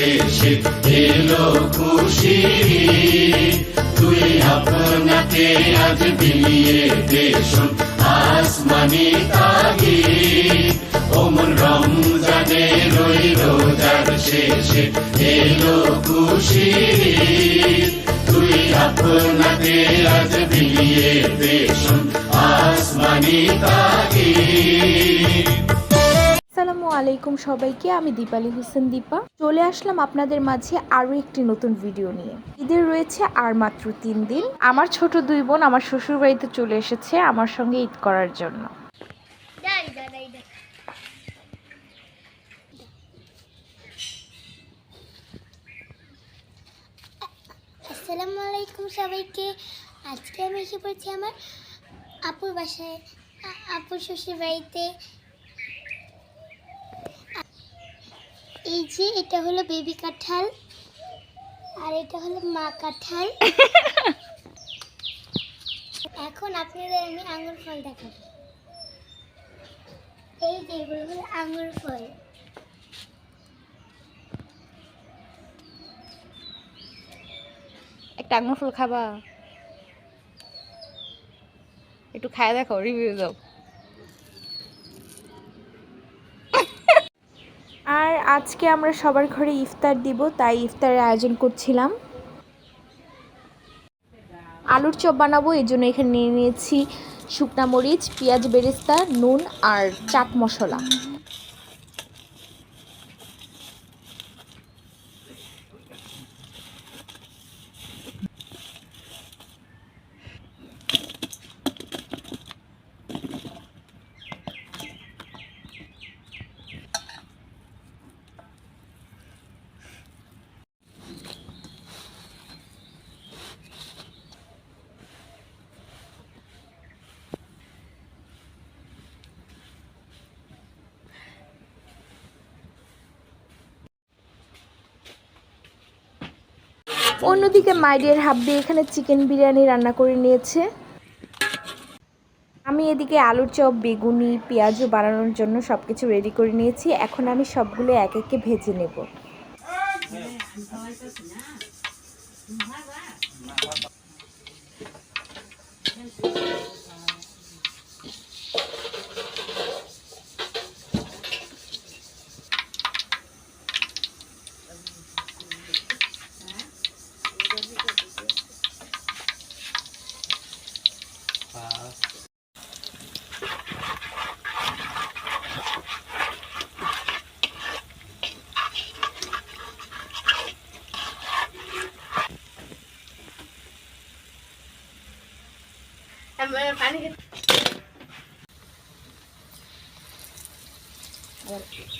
শেষে এলো খুশি তুই আজ বিলিয়ে দেশন আসমানি তাগি ওমন রমজানে রই রোজার শেষে এলো খুশি তুই আজ বিলিয়ে দেশন আলাইকুম সবাইকে, আমি দীপালি হোসেন দীপা। চলে আসলাম আপনাদের মাঝে আরও একটি নতুন ভিডিও নিয়ে। ঈদের রয়েছে আর মাত্র তিন দিন। আমার ছোট দুই বোন আমার শ্বশুর বাড়িতে চলে এসেছে আমার সঙ্গে ঈদ করার জন্য। আসসালামু আলাইকুম সবাইকে। আজকে আমি এসে পড়েছি আমার আপুর বাসায় আপুর শ্বশুর বাড়িতে এই যে, এটা হলো বেবি কাঁঠাল। আর এটা হলো মা কাঁঠাল। এখন আপনাদের আমি আঙুর ফল দেখাবো। এই যে, এগুলো হলো আঙুর ফল। একটা আঙুর ফল খাবা। একটু খায় দেখো রিভিউ দাও আর আজকে আমরা সবার ঘরে ইফতার দিব, তাই ইফতারের আয়োজন করছিলাম। আলুর চপ বানাবো, এই জন্য এখানে নিয়ে নিয়েছি শুকনা মরিচ, পেঁয়াজ বেরেস্তা, নুন আর চাট মশলা। অন্যদিকে মাইডিয়ার হাব্বি এখানে চিকেন বিরিয়ানি রান্না করে নিয়েছে। আমি এদিকে আলুর চপ, বেগুনি পেঁয়াজও বানানোর জন্য সব কিছু রেডি করে নিয়েছি। এখন আমি সবগুলো এক একে ভেজে নেব। Wir 你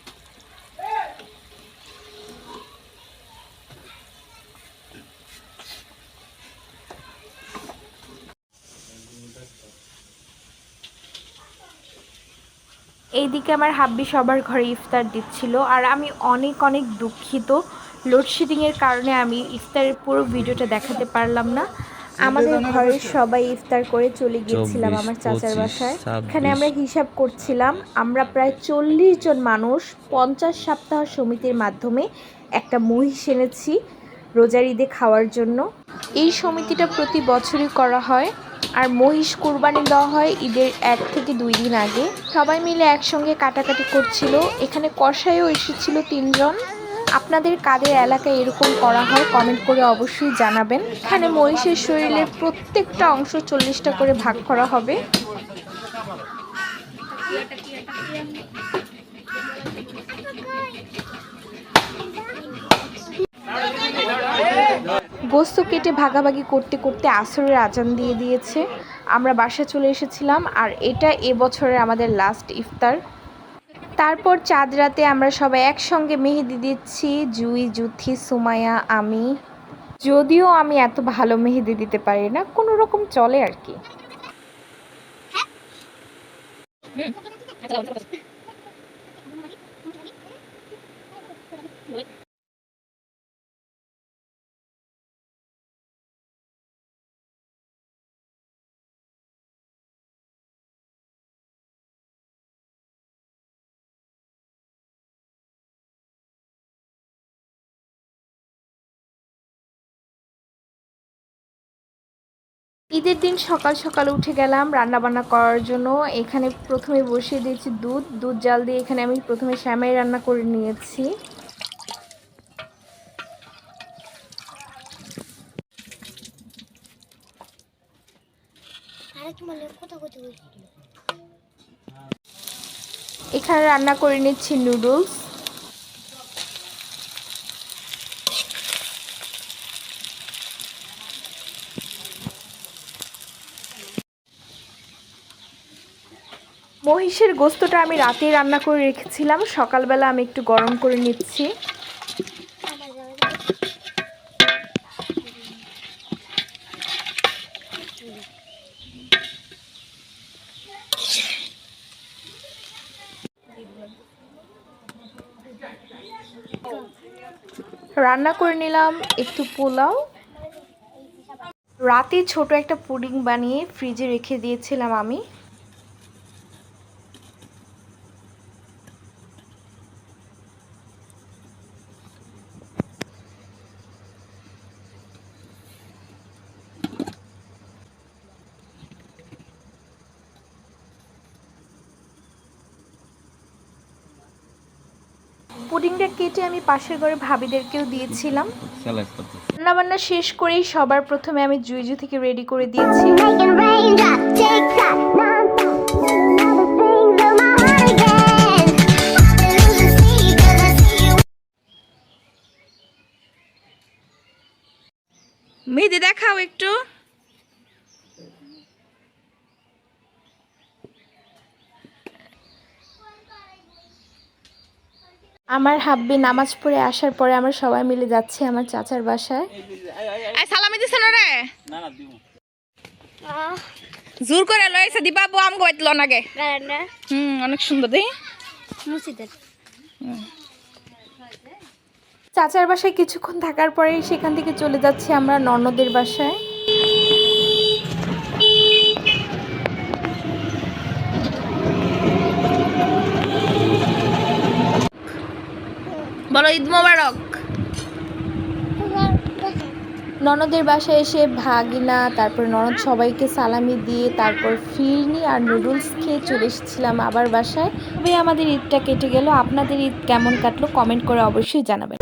এইদিকে আমার হাব্বি সবার ঘরে ইফতার দিচ্ছিল আর আমি অনেক অনেক দুঃখিত। লোডশেডিংয়ের কারণে আমি ইফতারের পুরো ভিডিওটা দেখাতে পারলাম না। আমাদের ঘরের সবাই ইফতার করে চলে গিয়েছিলাম আমার চাচার বাসায়। এখানে আমরা হিসাব করছিলাম আমরা প্রায় চল্লিশ জন মানুষ পঞ্চাশ সপ্তাহ সমিতির মাধ্যমে একটা মহিষ এনেছি রোজার ঈদে খাওয়ার জন্য। এই সমিতিটা প্রতি বছরই করা হয়। আর মহিষ কোরবানি দেওয়া হয় ঈদের এক থেকে দুই দিন আগে। সবাই মিলে একসঙ্গে কাটাকাটি করছিল। এখানে কষাইও এসেছিল তিনজন। আপনাদের কাদের এলাকায় এরকম করা হয় কমেন্ট করে অবশ্যই জানাবেন। এখানে মহিষের শরীরের প্রত্যেকটা অংশ চল্লিশটা করে ভাগ করা হবে। গোস্ত কেটে ভাগাভাগি করতে করতে আসরের আজান দিয়ে দিয়েছে। আমরা বাসা চলে এসেছিলাম আর এটা এবছরের আমাদের লাস্ট ইফতার। তারপর চাঁদ রাতে আমরা সবাই একসঙ্গে মেহেদি দিচ্ছি, জুই, জুথি সুমায়া আমি। যদিও আমি এত ভালো মেহেদি দিতে পারি না, কোনো রকম চলে আর কি। ঈদের দিন সকাল সকাল উঠে গেলাম রান্না বান্না করার জন্য। এখানে প্রথমে বসিয়ে দিয়েছি দুধ। দুধ জাল দিয়ে এখানে আমি প্রথমে শ্যামাই রান্না করে নিয়েছি। এখানে রান্না করে নিচ্ছি নুডলস। মহিষের গোস্তটা আমি রাতেই রান্না করে রেখেছিলাম। সকালবেলা আমি একটু গরম করে নিচ্ছি। রান্না করে নিলাম একটু পোলাও। রাতে ছোট একটা পুডিং বানিয়ে ফ্রিজে রেখে দিয়েছিলাম আমি। পুডিংটা কেটে আমি পাশের ঘরে ভাবিদেরকেও দিয়েছিলাম। রান্নাবান্না শেষ করেই সবার প্রথমে আমি জুইজু থেকে রেডি করে দিয়েছি। Making দেখাও tick আমার হাব্বি নামাজ পড়ে আসার পরে আমরা সবাই মিলে যাচ্ছি আমার চাচার বাসায়। সালামি দিছে না রে? জোর করে লইছে দিবা বউ আম গাইতল নাগে না হুম অনেক সুন্দর দেই। মুসিদের চাচার বাসায় কিছুক্ষণ থাকার পরে সেখান থেকে চলে যাচ্ছি আমরা ননদের বাসায়। বলো, ঈদ মোবারক। ননদের বাসায় এসে ভাগিনা, তারপর ননদ সবাইকে সালামি দিয়ে, তারপর ফিরনি আর নুডলস খেয়ে চলে এসেছিলাম আবার বাসায়। তবে আমাদের ঈদটা কেটে গেল। আপনাদের ঈদ কেমন কাটলো কমেন্ট করে অবশ্যই জানাবেন।